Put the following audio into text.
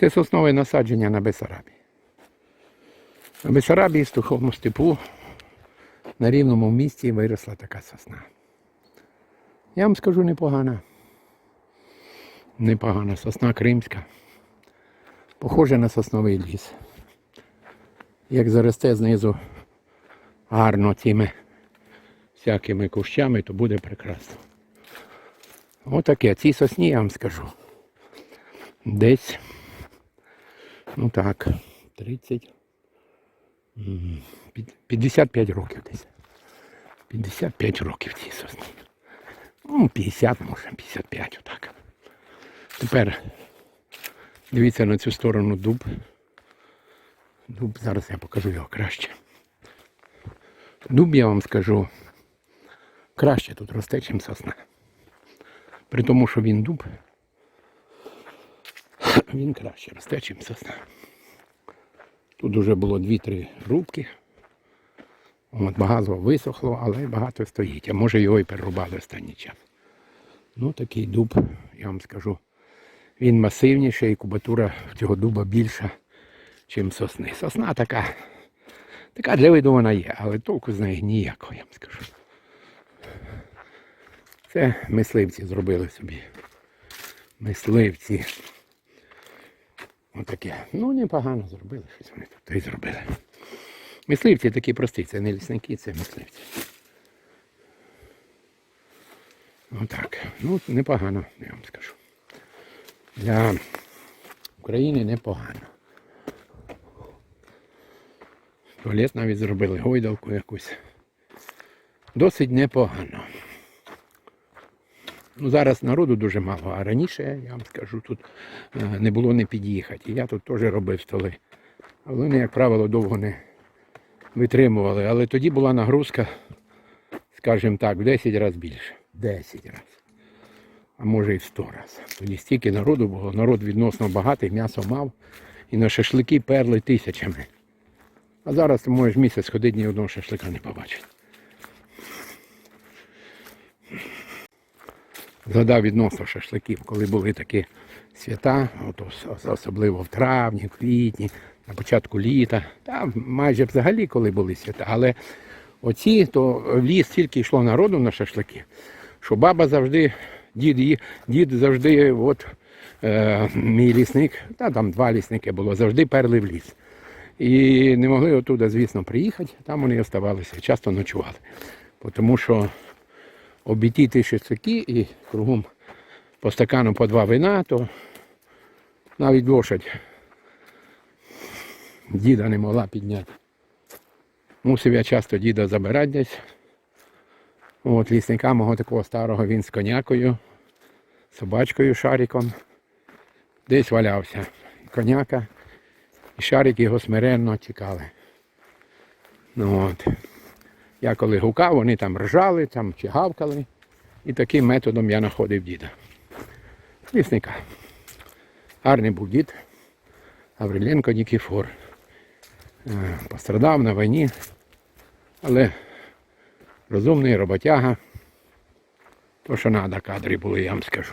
Це соснове насадження на Бесарабі. На Бесарабі в сухому степу на рівному місці виросла така сосна. Я вам скажу непогана. Непогана сосна кримська. Похожа на сосновий ліс. Як заросте знизу гарно цими всякими кущами, то буде прекрасно. Отаке. Цій сосні я вам скажу. Десь, ну так, 30, 55 років десь. 55 років цій сосні. Ну, 50, може, 55 отак. Тепер дивіться на цю сторону дуб. Дуб, зараз я покажу його краще. Дуб, я вам скажу, краще тут росте, ніж сосна. При тому, що він дуб, він краще росте, ніж сосна. Тут вже було 2-3 рубки. От, багато висохло, але багато стоїть. А може його і перерубали останній час. Ну такий дуб, я вам скажу. Він масивніший і кубатура цього дуба більша, ніж сосни. Сосна така, така для виду вона є, але толку з неї ніякого, я вам скажу. Це мисливці зробили собі. Мисливці. Отаке. Ну, непогано зробили щось вони тут й зробили. Мисливці такі прості, це не лісники, це мисливці. Отак. Ну, непогано, я вам скажу. Для України непогано. Туалет навіть зробили гойдалку якусь. Досить непогано. Ну, зараз народу дуже мало, а раніше, я вам скажу, тут е, не було не під'їхати. Я тут теж робив столи. Вони, як правило, довго не витримували. Але тоді була нагрузка, скажімо так, в 10 разів більше. 10 разів. А може і в 100 разів. Тоді стільки народу було, народ відносно багатий, м'ясо мав. І на шашлики перли тисячами. А зараз ти можеш місяць ходити, ні одного шашлика не побачити. Згадав відносно шашликів, коли були такі свята, от особливо в травні, квітні, на початку літа, та майже взагалі коли були свята. Але оці, то в ліс тільки йшло народу на шашлики, що баба завжди, дід, дід завжди, от е, мій лісник, та там два лісники було, завжди перли в ліс. І не могли оттуда, звісно, приїхати, там вони оставалися, часто ночували. Тому що обійти ті шашлики і кругом по стакану по два вина, то навіть лошадь діда не могла підняти. Мусив я часто діда забирати десь. От лісника мого такого старого він з конякою, собачкою, шариком. Десь валявся. І коняка, і шарик його смиренно тікали. Ну, от. Я коли гукав, вони там ржали, там чи гавкали. І таким методом я знаходив діда. Лісника. Гарний був дід. Гавриленко Нікіфор. Е, Пострадав на війні, але розумний роботяга. То, що треба, кадри були, я вам скажу.